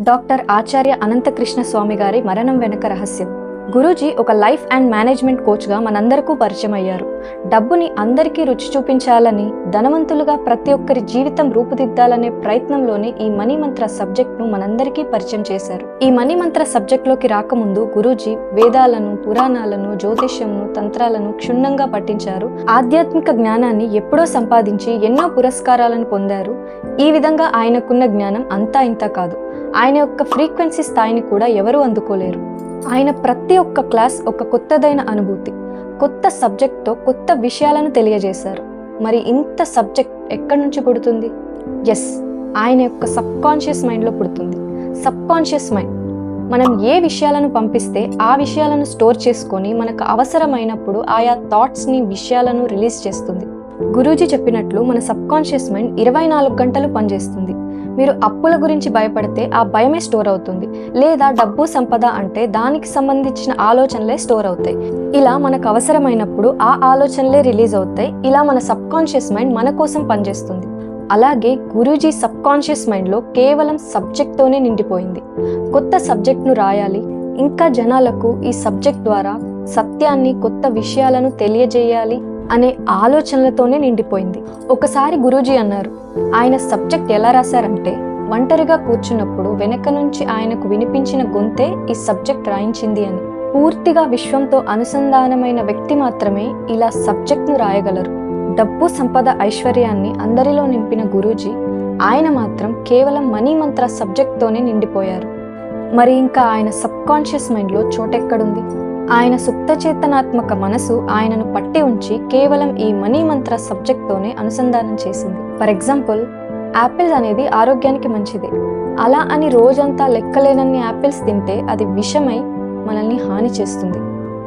Doctor ఆచార్య అనంతకృష్ణ స్వామి గారి మరణం వెనుక రహస్యం. గురూజీ ఒక లైఫ్ అండ్ మేనేజ్మెంట్ కోచ్గా మనందరికీ పరిచయం అయ్యారు డబ్బుని అందరికీ రుచి చూపించాలని ధనవంతులుగా ప్రతి ఒక్కరి జీవితం రూపుదిద్దాలనే ప్రయత్నంలోనే ఈ మనీ మంత్ర సబ్జెక్ట్ను మనందరికీ పరిచయం చేశారు. ఈ మనీ మంత్ర సబ్జెక్ట్లోకి రాకముందు గురూజీ వేదాలను పురాణాలను జ్యోతిష్యంను తంత్రాలను క్షుణ్ణంగా పట్టించారు ఆధ్యాత్మిక జ్ఞానాన్ని ఎప్పుడో సంపాదించి ఎన్నో పురస్కారాలను పొందారు. ఈ విధంగా ఆయనకున్న జ్ఞానం అంతా ఇంత కాదు. ఆయన యొక్క ఫ్రీక్వెన్సీ స్థాయిని కూడా ఎవరూ అందుకోలేరు. ఆయన ప్రతి ఒక్క క్లాస్ ఒక కొత్తదైన అనుభూతి కొత్త సబ్జెక్ట్తో కొత్త విషయాలను తెలియజేశారు. మరి ఇంత సబ్జెక్ట్ ఎక్కడి నుంచి పుడుతుంది? ఎస్ ఆయన యొక్క సబ్కాన్షియస్ మైండ్లో పుడుతుంది. Subconscious mind. మనం ఏ విషయాలను పంపిస్తే ఆ విషయాలను స్టోర్ చేసుకొని మనకు అవసరమైనప్పుడు ఆయా థాట్స్ని విషయాలను రిలీజ్ చేస్తుంది. గురూజీ చెప్పినట్లు మన సబ్కాన్షియస్ మైండ్ ఇరవై నాలుగు గంటలు పనిచేస్తుంది. మీరు అప్పుల గురించి భయపడితే ఆ భయమే స్టోర్ అవుతుంది. లేదా డబ్బు సంపద అంటే దానికి సంబంధించిన ఆలోచనలే స్టోర్ అవుతాయి. ఇలా మనకు అవసరమైనప్పుడు ఆ ఆలోచనలే రిలీజ్ అవుతాయి. ఇలా మన సబ్ కాన్షియస్ మైండ్ మన కోసం పనిచేస్తుంది. అలాగే గురూజీ సబ్ కాన్షియస్ మైండ్లో కేవలం సబ్జెక్ట్తోనే నిండిపోయింది. కొత్త సబ్జెక్ట్ను రాయాలి. ఇంకా జనాలకు ఈ సబ్జెక్ట్ ద్వారా సత్యాన్ని కొత్త విషయాలను తెలియజేయాలి. అనే ఆలోచనలతోనే నిండిపోయింది. ఒకసారి గురూజీ అన్నారు ఆయన సబ్జెక్ట్ ఎలా రాశారంటే ఒంటరిగా కూర్చున్నప్పుడు వెనక నుంచి ఆయనకు వినిపించిన గొంతే ఈ సబ్జెక్ట్ రాయించింది అని. పూర్తిగా విశ్వంతో అనుసంధానమైన వ్యక్తి మాత్రమే ఇలా సబ్జెక్ట్ను రాయగలరు. డబ్బు సంపద ఐశ్వర్యాన్ని అందరిలో నింపిన గురూజీ ఆయన మాత్రం కేవలం మనీ మంత్ర సబ్జెక్ట్తోనే నిండిపోయారు. మరి ఇంకా ఆయన సబ్కాన్షియస్ మైండ్లో చోటెక్కడుంది? ఆయన సుప్త చేతనాత్మక మనసు ఆయనను పట్టి ఉంచి కేవలం ఈ మనీ మంత్ర సబ్జెక్ట్తోనే అనుసంధానం చేసింది. ఫర్ ఎగ్జాంపుల్ యాపిల్స్ అనేది ఆరోగ్యానికి మంచిది. అలా అని రోజంతా లెక్కలేనన్ని యాపిల్స్ తింటే అది విషమై మనల్ని హాని చేస్తుంది.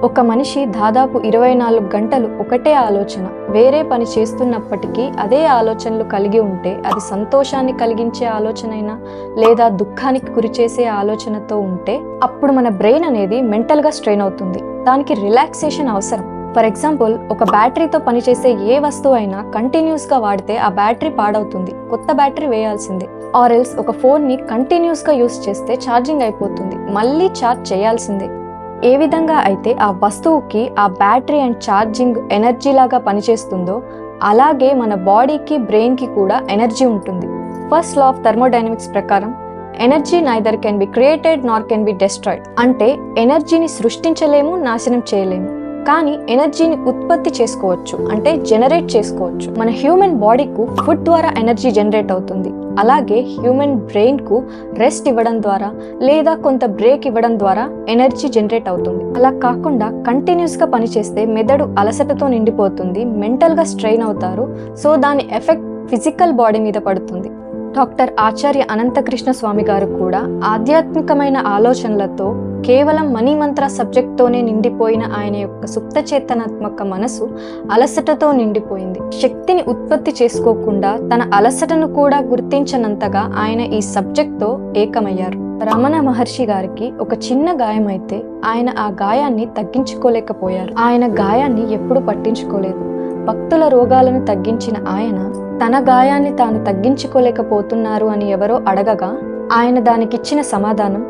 ఒక మనిషి దాదాపు ఇరవై నాలుగు గంటలు ఒకటే ఆలోచన వేరే పని చేస్తున్నప్పటికీ అదే ఆలోచనలు కలిగి ఉంటే అది సంతోషాన్ని కలిగించే ఆలోచనైనా లేదా దుఃఖానికి గురిచేసే ఆలోచనతో ఉంటే అప్పుడు మన బ్రెయిన్ అనేది మెంటల్గా స్ట్రెయిన్ అవుతుంది. దానికి రిలాక్సేషన్ అవసరం. ఫర్ ఎగ్జాంపుల్ ఒక బ్యాటరీతో పనిచేసే ఏ వస్తువు అయినా కంటిన్యూస్గా వాడితే ఆ బ్యాటరీ పాడవుతుంది. కొత్త బ్యాటరీ వేయాల్సిందే. ఆర్ఎల్స్ ఒక ఫోన్ని కంటిన్యూస్గా యూస్ చేస్తే ఛార్జింగ్ అయిపోతుంది. మళ్ళీ ఛార్జ్ చేయాల్సిందే. ఏ విధంగా అయితే ఆ వస్తువుకి ఆ బ్యాటరీ అండ్ ఛార్జింగ్ ఎనర్జీ లాగా పనిచేస్తుందో అలాగే మన బాడీకి బ్రెయిన్కి కూడా ఎనర్జీ ఉంటుంది. ఫస్ట్ లా ఆఫ్ థర్మోడైనమిక్స్ ప్రకారం energy neither can be created nor can be destroyed అంటే ఎనర్జీని సృష్టించలేము నాశనం చేయలేము. కానీ ఎనర్జీని ఉత్పత్తి చేసుకోవచ్చు అంటే జనరేట్ చేసుకోవచ్చు. మన హ్యూమన్ బాడీకు ఫుడ్ ద్వారా ఎనర్జీ జనరేట్ అవుతుంది. అలాగే హ్యూమన్ బ్రెయిన్కు రెస్ట్ ఇవ్వడం ద్వారా లేదా కొంత బ్రేక్ ఇవ్వడం ద్వారా ఎనర్జీ జనరేట్ అవుతుంది. అలా కాకుండా కంటిన్యూస్గా పనిచేస్తే మెదడు అలసటతో నిండిపోతుంది మెంటల్గా స్ట్రెయిన్ అవుతారు సో దాని ఎఫెక్ట్ ఫిజికల్ బాడీ మీద పడుతుంది. డాక్టర్ ఆచార్య అనంతకృష్ణ స్వామి గారు కూడా ఆధ్యాత్మికమైన ఆలోచనలతో కేవలం మనీ మంత్ర సబ్జెక్ట్తోనే నిండిపోయిన ఆయన యొక్క సుప్త చేతనాత్మక మనసు అలసటతో నిండిపోయింది. శక్తిని ఉత్పత్తి చేసుకోకుండా తన అలసటను కూడా గుర్తించనంతగా ఆయన ఈ సబ్జెక్ట్తో ఏకమయ్యారు. రమణ మహర్షి గారికి ఒక చిన్న గాయం అయితే ఆయన ఆ గాయాన్ని తగ్గించుకోలేకపోయారు. ఆయన గాయాన్ని ఎప్పుడు పట్టించుకోలేదు. భక్తుల రోగాలను తగ్గించిన ఆయన తన గాయాన్ని తాను తగ్గించుకోలేకపోతున్నారు అని ఎవరో అడగగా ఆయన దానికిచ్చిన సమాధానం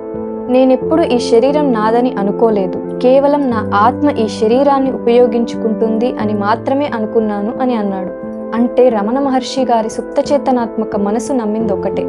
నేనెప్పుడు ఈ శరీరం నాదని అనుకోలేదు. కేవలం నా ఆత్మ ఈ శరీరాన్ని ఉపయోగించుకుంటుంది అని మాత్రమే అనుకున్నాను అని అన్నాడు. అంటే రమణ మహర్షి గారి సుప్తచేతనాత్మక మనసు నమ్మింది ఒకటే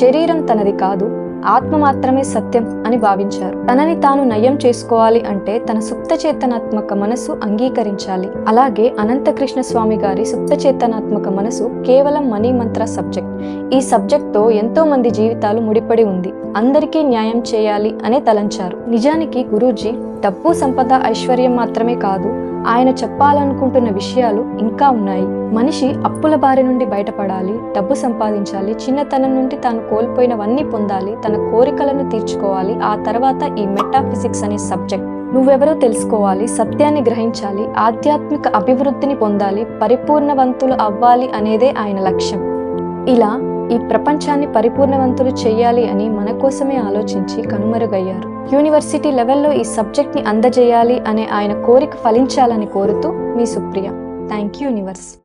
శరీరం తనది కాదు ఆత్మ మాత్రమే సత్యం అని భావించారు. తనని తాను నయం చేసుకోవాలి అంటే తన సుప్తచేతనాత్మక మనసు అంగీకరించాలి. అలాగే అనంతకృష్ణ స్వామి గారి సుప్తచేతనాత్మక మనసు కేవలం మనీ మంత్ర సబ్జెక్ట్. ఈ సబ్జెక్ట్తో ఎంతో మంది జీవితాలు ముడిపడి ఉంది. అందరికీ న్యాయం చేయాలి అనే తలంచారు. నిజానికి గురూజీ డబ్బు సంపద ఐశ్వర్యం మాత్రమే కాదు ఆయన చెప్పాలనుకుంటున్న విషయాలు ఇంకా ఉన్నాయి. మనిషి అప్పుల బారి నుండి బయటపడాలి డబ్బు సంపాదించాలి చిన్నతనం నుండి తాను కోల్పోయినవన్నీ పొందాలి తన కోరికలను తీర్చుకోవాలి ఆ తర్వాత ఈ మెటాఫిజిక్స్ అనే సబ్జెక్ట్. నువ్వెవరో తెలుసుకోవాలి సత్యాన్ని గ్రహించాలి ఆధ్యాత్మిక అభివృద్ధిని పొందాలి పరిపూర్ణవంతులు అవ్వాలి అనేదే ఆయన లక్ష్యం. ఇలా ఈ ప్రపంచాన్ని పరిపూర్ణవంతులు చేయాలి అని మన కోసమే ఆలోచించి కనుమరుగయ్యారు. యూనివర్సిటీ లెవెల్లో ఈ సబ్జెక్ట్ని అందజేయాలి అనే ఆయన కోరిక ఫలించాలని కోరుతూ మీ సుప్రియ. Thank you universe.